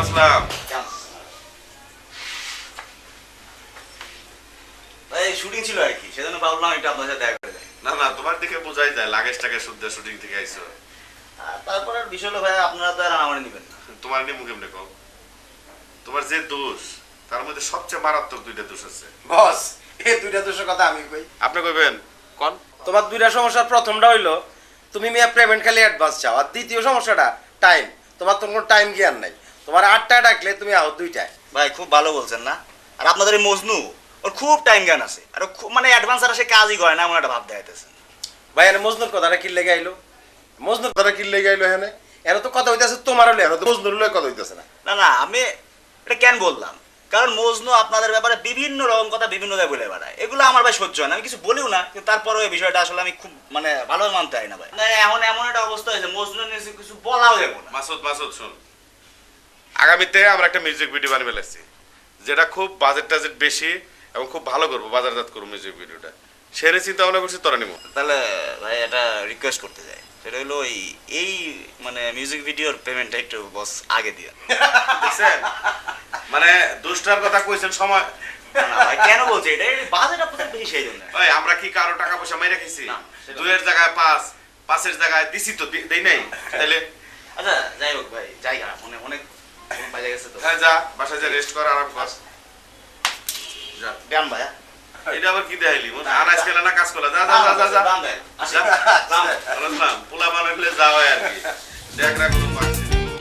আসলাম এই শুটিং ছিল আর কি সেজন্য ভাবলাম একটু আপনার সাথে দেখা করে না না তোমার দিকে বোঝাই যায় লাগেজ টাকে শুদ্ধ শুটিং থেকে আইছো তারপর আর বিষয় হলো ভাই আপনারা তো আর আমার নিবেন না। তোমার নিয়ে মুখে তোমার যে দোষ তার মধ্যে সবচেয়ে মারাত্মক দুইটা দোষ আছে। বস এই দুইটা দোষের কথা আমি কই। আপনি কইবেন? কোন? তোমার দুইটা সমস্যার প্রথমটা হইল তুমি মিয়া পেমেন্ট খালি অ্যাডভান্স চাও আর দ্বিতীয় সমস্যাটা টাইম তোমার তো কোনো টাইম জ্ঞান নাই। তোমার আটটায় ডাকলে তুমি আহো দুইটায়। ভাই খুব ভালো বলছেন না? আর আপনাদের এই মজনু ওর খুব টাইম জ্ঞান আছে। আর খুব মানে অ্যাডভান্স আর সে কাজই করে না এমন একটা ভাব দেখাইতেছেন। ভাই এনে মজনুর কথাটা কি লেগে আইলো? মজনুর কথাটা কি লেগে আইলো এখানে? এর তো কথা হইতাছে তোমার হলে এর তো মজনুর লয়ে কথা হইতাছে না। না না আমি এটা কেন বললাম? কারণ মজনু আপনাদের ব্যাপারে বিভিন্ন রকম কথা বিভিন্ন জায়গায় বলে বেড়ায়। এগুলো আমার ভাই সহ্য হয় না। আমি কিছু বলিও না কিন্তু তারপরেও এই বিষয়টা আসলে আমি খুব মানে ভালো মানতে হয় না ভাই। না এখন এমন একটা অবস্থা হয়েছে মজনু নিয়ে কিছু বলাও যাবে না। মাসুদ মাসুদ শুন আগামীতে আমরা একটা মিউজিক ভিডিও বানিয়ে ফেলেছি যেটা খুব বাজেট টাজেট বেশি এবং খুব ভালো করব বাজারজাত করব মিউজিক ভিডিওটা সেরে চিন্তা ভাবনা করছি তোরা নিবো তাহলে ভাই এটা রিকোয়েস্ট করতে চাই। সেটা হলো এই এই মানে মিউজিক ভিডিওর পেমেন্টটা একটু বস আগে দিয়ে দেখছেন? মানে দুষ্টার কথা কইছেন সময়। ভাই কেন বলছি? এটা বাজেট আপনাদের বেশি সেই জন্য? ওই আমরা কি কারও টাকা পয়সা মাইরা সেটা- দুইয়ের জায়গায় পাঁচ পাঁচের জায়গায় দিছি তো দেই নাই? তাইলে বাজে গেছে তো। হ্যাঁ যা বাসায় যা রেস্ট কর আরাম কর। যা। গান ভাই এটা আবার কি দেখাইলি? আনাজ খেলে না কাজ করলে যা যা যা যা। যা। যা। আর কি। দেখ রাখ কোনো বাকি